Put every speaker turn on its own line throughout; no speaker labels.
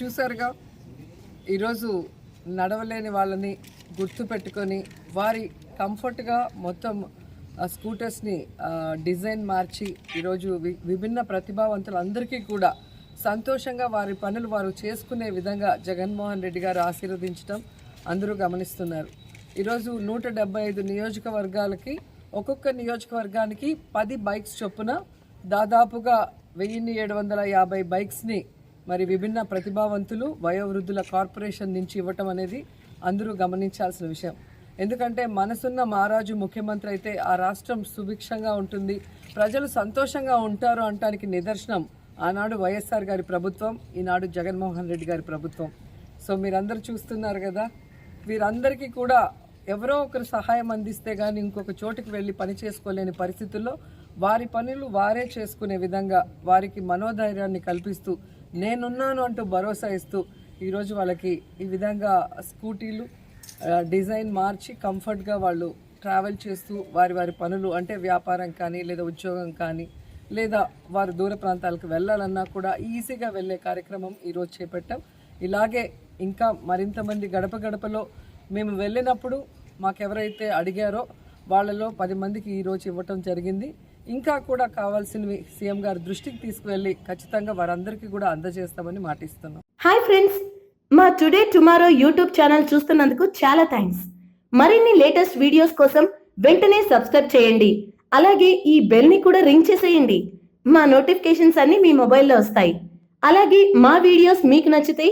చూసారుగా ఈరోజు నడవలేని వాళ్ళని గుర్తుపెట్టుకొని వారి కంఫర్ట్గా మొత్తం స్కూటర్స్ని డిజైన్ మార్చి ఈరోజు వి విభిన్న ప్రతిభావంతులందరికీ కూడా సంతోషంగా వారి పనులు వారు చేసుకునే విధంగా జగన్మోహన్ రెడ్డి గారు ఆశీర్వదించడం అందరూ గమనిస్తున్నారు. ఈరోజు నూట డెబ్బై ఐదు నియోజకవర్గాలకి ఒక్కొక్క నియోజకవర్గానికి పది బైక్స్ చొప్పున దాదాపుగా వెయ్యిన్ని ఏడు వందల యాభై బైక్స్ని మరి విభిన్న ప్రతిభావంతులు వయోవృద్ధుల కార్పొరేషన్ నుంచి ఇవ్వటం అనేది అందరూ గమనించాల్సిన విషయం. ఎందుకంటే మనసున్న మహారాజు ముఖ్యమంత్రి అయితే ఆ రాష్ట్రం సుభిక్షంగా ఉంటుంది ప్రజలు సంతోషంగా ఉంటారు అంటానికి నిదర్శనం ఆనాడు వైఎస్ఆర్ గారి ప్రభుత్వం ఈనాడు జగన్మోహన్ రెడ్డి గారి ప్రభుత్వం. సో మీరందరూ చూస్తున్నారు కదా వీరందరికీ కూడా ఎవరో ఒకరు సహాయం అందిస్తే కానీ ఇంకొక చోటుకి వెళ్ళి పని చేసుకోలేని పరిస్థితుల్లో వారి పనులు వారే చేసుకునే విధంగా వారికి మనోధైర్యాన్ని కల్పిస్తూ నేనున్నాను అంటూ భరోసా ఇస్తూ ఈరోజు వాళ్ళకి ఈ విధంగా స్కూటీలు డిజైన్ మార్చి కంఫర్ట్గా వాళ్ళు ట్రావెల్ చేస్తూ వారి వారి పనులు అంటే వ్యాపారం కానీ లేదా ఉద్యోగం కానీ లేదా వారు దూర ప్రాంతాలకు వెళ్ళాలన్నా కూడా ఈజీగా వెళ్ళే కార్యక్రమం ఈరోజు చేపట్టాం. ఇలాగే ఇంకా మరింత మంది గడప గడపలో మేము వెళ్ళినప్పుడు మాకెవరైతే అడిగారో వాళ్ళలో పది మందికి ఈరోజు ఇవ్వటం జరిగింది. ఇంకా కూడా కావాల్సినవి సీఎం గారి దృష్టికి తీసుకువెళ్ళి ఖచ్చితంగా వారందరికీ కూడా అందజేస్తామని మాటిస్తున్నాం.
హాయ్ ఫ్రెండ్స్ మా టుడే టుమారో యూట్యూబ్ ఛానల్ చూస్తున్నందుకు చాలా థ్యాంక్స్ మరిన్ని లేటెస్ట్ వీడియోస్ కోసం వెంటనే సబ్స్క్రైబ్ చేయండి. అలాగే ఈ బెల్ని కూడా రింగ్ చేసేయండి. మా నోటిఫికేషన్స్ అన్ని మీ మొబైల్లో వస్తాయి. అలాగే మా వీడియోస్ మీకు నచ్చితే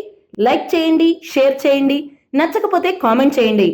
లైక్ చేయండి షేర్ చేయండి నచ్చకపోతే కామెంట్ చేయండి.